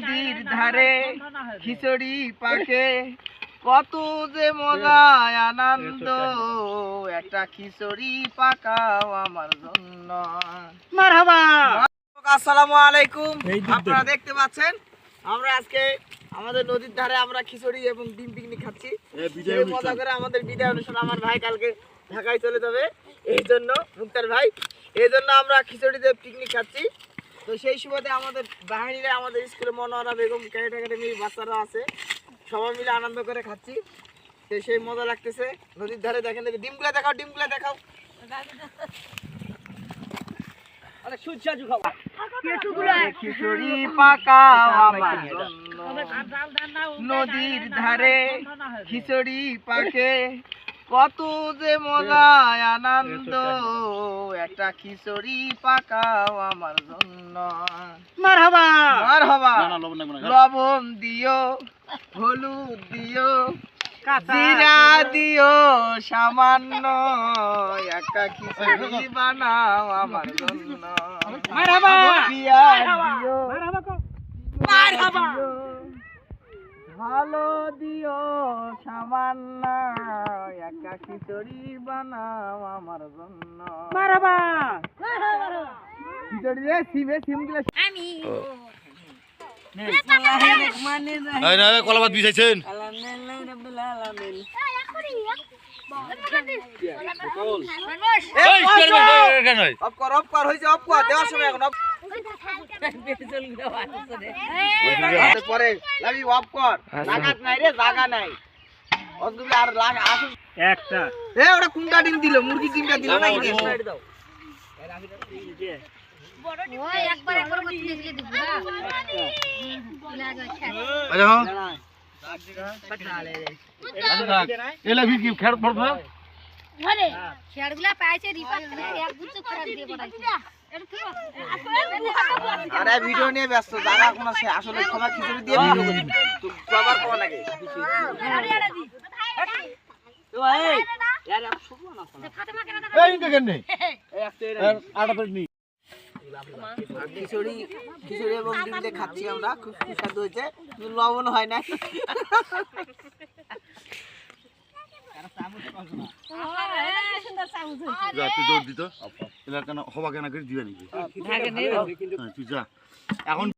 নদীর ধারে খিচুড়ি পাকে। কত যে মজা আনন্দ একটা খিচুড়ি পাকাও আমার জন্য। মারহাবা। আসসালামু আলাইকুম। আপনারা দেখতে পাচ্ছেন আমরা আজকে আমাদের নদীর ধারে আমরা খিচুড়ি এবং ডিম পিকনিক খাচ্ছি। মজা করে আমাদের বিদায় অনুষ্ঠান আমার ভাই কালকে ঢাকায় চলে যাবে। এই জন্য মুক্তার ভাই এই জন্য আমরা খিচুড়িতে পিকনিক খাচ্ছি। তো সেই সুবাদে আমাদের বাহিনীরা আমাদের স্কুলে মনোহরা বেগম ক্যাডেট একাডেমির বাচ্চারা আছে। সবাই মিলে আনন্দ করে খাচ্ছি। তো সেই মজা লাগতেছে। নদীর ধারে দেখেন দেখে ডিমগুলা দেখাও ডিমগুলা দেখাও। নদীর ধারে খিচুড়ি পাকে। কত যে মজা আনন্দ একটা খিচুড়ি পাকাও আমার জন্য। মারহাবা! লবণ দিও হলুদ দিও জিরা দিও সামান্য একটা খিচুড়ি বানাও আমার জন্য মারহাবা পেঁয়াজ দিও মারহাবা দিও, ভালো দিও সামান্য একটা খিচুড়ি বানাও আমার জন্য মারহাবা খিচুড়ি সিমে সিমগুলো এই না কলাবাদ বিছাইছেন এই কেন নয় অফ কর অফ কর হয়েছে অফ কর দেওয়ার সময় এখন পরে লাগি অফ কর লাগাত নাই রে জায়গা নাই অসগুলো আর লাগ আসুন একটা এ ওটা কোনটা ডিম দিল মুরগি ডিমটা দিল নাকি রে সাইড দাও আচ্ছা হ্যাঁ আচ্ছা থাক এলা কি খেড় পড়বে শেয়ারগুলা পাইছে রিপাত করে এক গুচ্ছ দিয়ে পড়াইছে। আরে ভিডিও নিয়ে ব্যস্ত কোন আছে? আসলে ক্ষমা খিচুড়ি দিয়ে ভিডিও করি তো বাবার কোন লাগে। এই দেখেন আটা পেট নি। খিচুড়ি খিচুড়ি এবং ডিম দিয়ে খাচ্ছি আমরা। খুব সুস্বাদু হয়েছে। লবণ হয় না যা তুই দৌড় দিত? এলা হবা কেন করে দিবে নাকি? হ্যাঁ, তুই যা। এখন